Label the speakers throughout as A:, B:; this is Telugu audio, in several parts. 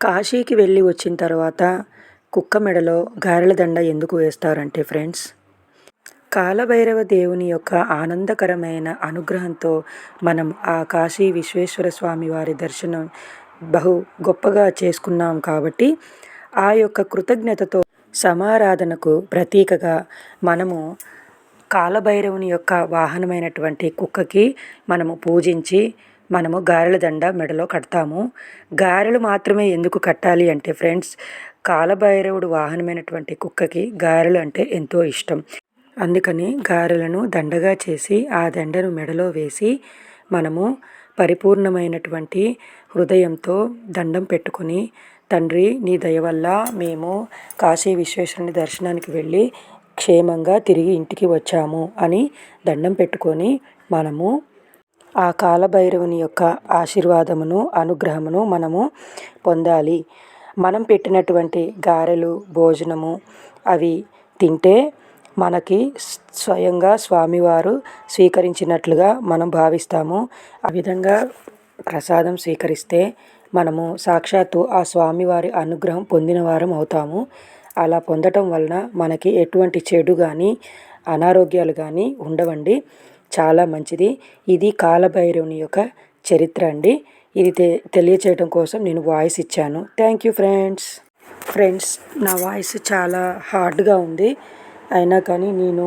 A: కాశీకి వెళ్ళి వచ్చిన తర్వాత కుక్క మెడలో గారెల దండ ఎందుకు వేస్తారంటే ఫ్రెండ్స్ కాలభైరవ దేవుని యొక్క ఆనందకరమైన అనుగ్రహంతో మనం ఆ కాశీ విశ్వేశ్వర స్వామి వారి దర్శనం బహు గొప్పగా చేసుకున్నాం కాబట్టి ఆ యొక్క కృతజ్ఞతతో సమారాధనకు ప్రతీకగా మనము కాలభైరవుని యొక్క వాహనమైనటువంటి కుక్కకి మనము పూజించి మనము గారెల దండ మెడలో కడతాము. గారెలు మాత్రమే ఎందుకు కట్టాలి అంటే ఫ్రెండ్స్ కాలభైరవుడు వాహనమైనటువంటి కుక్కకి గారెలు అంటే ఎంతో ఇష్టం. అందుకని గారెలను దండగా చేసి ఆ దండను మెడలో వేసి మనము పరిపూర్ణమైనటువంటి హృదయంతో దండం పెట్టుకొని తండ్రి నీ దయ వల్ల మేము కాశీ విశ్వేశ్వరుని దర్శనానికి వెళ్ళి క్షేమంగా తిరిగి ఇంటికి వచ్చాము అని దండం పెట్టుకొని మనము ఆ కాలభైరవుని యొక్క ఆశీర్వాదమును అనుగ్రహమును మనము పొందాలి. మనం పెట్టినటువంటి గారెలు భోజనము అవి తింటే మనకి స్వయంగా స్వామివారు స్వీకరించినట్లుగా మనం భావిస్తాము. ఆ విధంగా ప్రసాదం స్వీకరిస్తే మనము సాక్షాత్తు ఆ స్వామివారి అనుగ్రహం పొందిన వారం అవుతాము. అలా పొందటం వలన మనకి ఎటువంటి చెడు కానీ అనారోగ్యాలు కానీ ఉండవండి. చాలా మంచిది. ఇది కాలభైరవుని యొక్క చరిత్ర అండి. ఇది తె తెలియచేయడం కోసం నేను వాయిస్ ఇచ్చాను. Thank you friends. ఫ్రెండ్స్ నా వాయిస్ చాలా హార్డ్గా ఉంది. అయినా కానీ నేను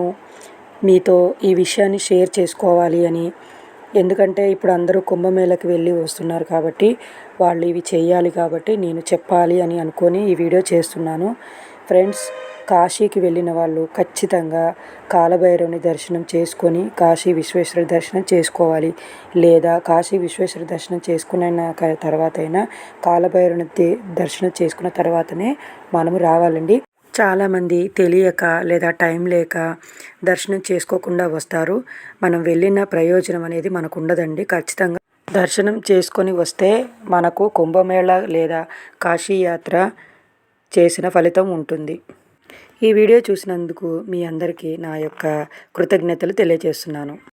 A: మీతో ఈ విషయాన్ని షేర్ చేసుకోవాలి అని. ఎందుకంటే ఇప్పుడు అందరూ కుంభమేళకి వెళ్ళి వస్తున్నారు కాబట్టి వాళ్ళు ఇవి చేయాలి కాబట్టి నేను చెప్పాలి అని అనుకొని ఈ వీడియో చేస్తున్నాను. ఫ్రెండ్స్ కాశీకి వెళ్ళిన వాళ్ళు ఖచ్చితంగా కాలభైరవుని దర్శనం చేసుకొని కాశీ విశ్వేశ్వర దర్శనం చేసుకోవాలి. లేదా కాశీ విశ్వేశ్వర దర్శనం చేసుకున్న తర్వాత అయినా కాలభైరవుని దర్శనం చేసుకున్న తర్వాతనే మనము రావాలండి. చాలామంది తెలియక లేదా టైం లేక దర్శనం చేసుకోకుండా వస్తారు. మనం వెళ్ళిన ప్రయోజనం అనేది మనకు ఉండదండి ఖచ్చితంగా దర్శనం చేసుకొని వస్తే మనకు కుంభమేళ లేదా కాశీ యాత్ర చేసిన ఫలితం ఉంటుంది. ఈ వీడియో చూసినందుకు మీ అందరికీ నా యొక్క కృతజ్ఞతలు తెలియజేస్తున్నాను.